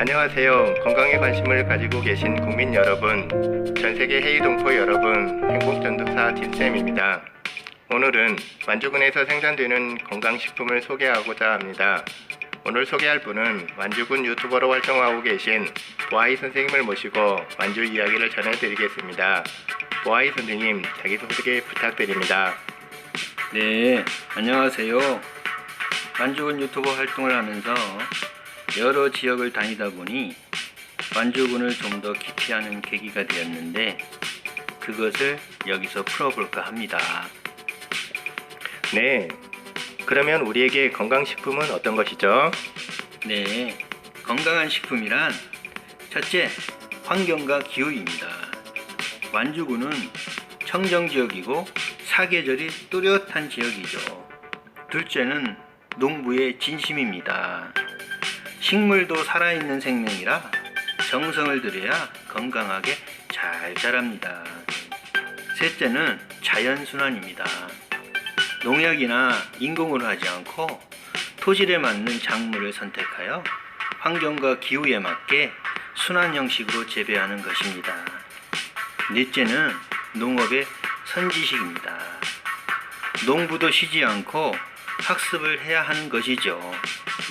안녕하세요. 건강에 관심을 가지고 계신 국민 여러분, 전 세계 해이동포 여러분, 행복전도사 딘쌤입니다. 오늘은 완주군에서 생산되는 건강식품을 소개하고자 합니다. 오늘 소개할 분은 완주군 유튜버로 활동하고 계신 보아이 선생님을 모시고 완주 이야기를 전해드리겠습니다. 보아이 선생님, 자기소개 부탁드립니다. 네, 안녕하세요. 완주군 유튜버 활동을 하면서 여러 지역을 다니다 보니 완주군을 좀 더 깊이 하는 계기가 되었는데 그것을 여기서 풀어볼까 합니다. 네. 그러면 우리에게 건강식품은 어떤 것이죠? 네, 건강한 식품이란 첫째, 환경과 기후입니다. 완주군은 청정 지역이고 사계절이 뚜렷한 지역이죠. 둘째는 농부의 진심입니다. 식물도 살아있는 생명이라 정성을 들여야 건강하게 잘 자랍니다. 셋째는 자연순환입니다. 농약이나 인공으로 하지 않고 토질에 맞는 작물을 선택하여 환경과 기후에 맞게 순환 형식으로 재배하는 것입니다. 넷째는 농업의 선지식입니다. 농부도 쉬지 않고 학습을 해야 하는 것이죠.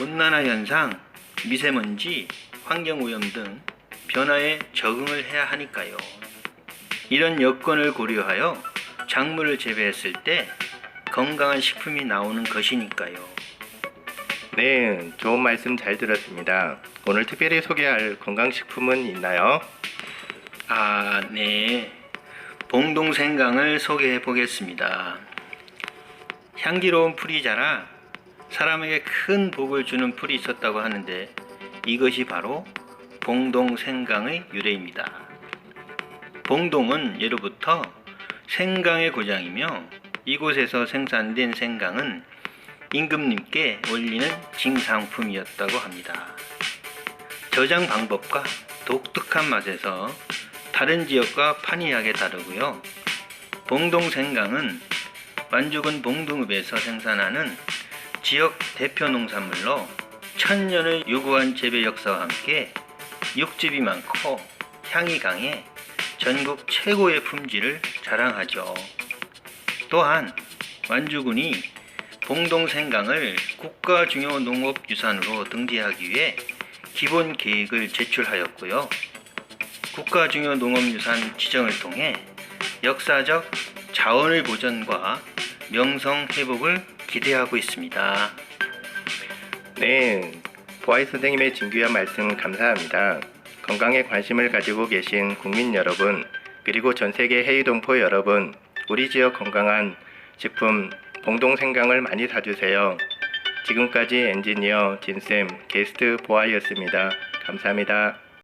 온난화 현상, 미세먼지, 환경오염 등 변화에 적응을 해야 하니까요. 이런 여건을 고려하여 작물을 재배했을 때 건강한 식품이 나오는 것이니까요. 네, 좋은 말씀 잘 들었습니다. 오늘 특별히 소개할 건강식품은 있나요? 아, 네. 봉동생강을 소개해 보겠습니다. 향기로운 풀이 자라 사람에게 큰 복을 주는 풀이 있었다고 하는데 이것이 바로 봉동생강의 유래입니다. 봉동은 예로부터 생강의 고장이며 이곳에서 생산된 생강은 임금님께 올리는 징상품이었다고 합니다. 저장 방법과 독특한 맛에서 다른 지역과 판이하게 다르고요. 봉동생강은 완주군 봉동읍에서 생산하는 지역 대표 농산물로 천년을 요구한 재배 역사와 함께 육즙이 많고 향이 강해 전국 최고의 품질을 자랑하죠. 또한 완주군이 봉동생강을 국가 중요 농업유산으로 등재하기 위해 기본 계획을 제출하였고요. 국가 중요 농업유산 지정을 통해 역사적 자원의 보존과 명성 회복을 기대하고 있습니다. 네, 보아이 선생님의 진귀한 말씀 감사합니다. 건강에 관심을 가지고 계신 국민 여러분, 그리고 전 세계 해이동포 여러분, 우리 지역 건강한 식품 봉동생강을 많이 사주세요. 지금까지 엔지니어 진쌤 게스트 보아이였습니다. 감사합니다.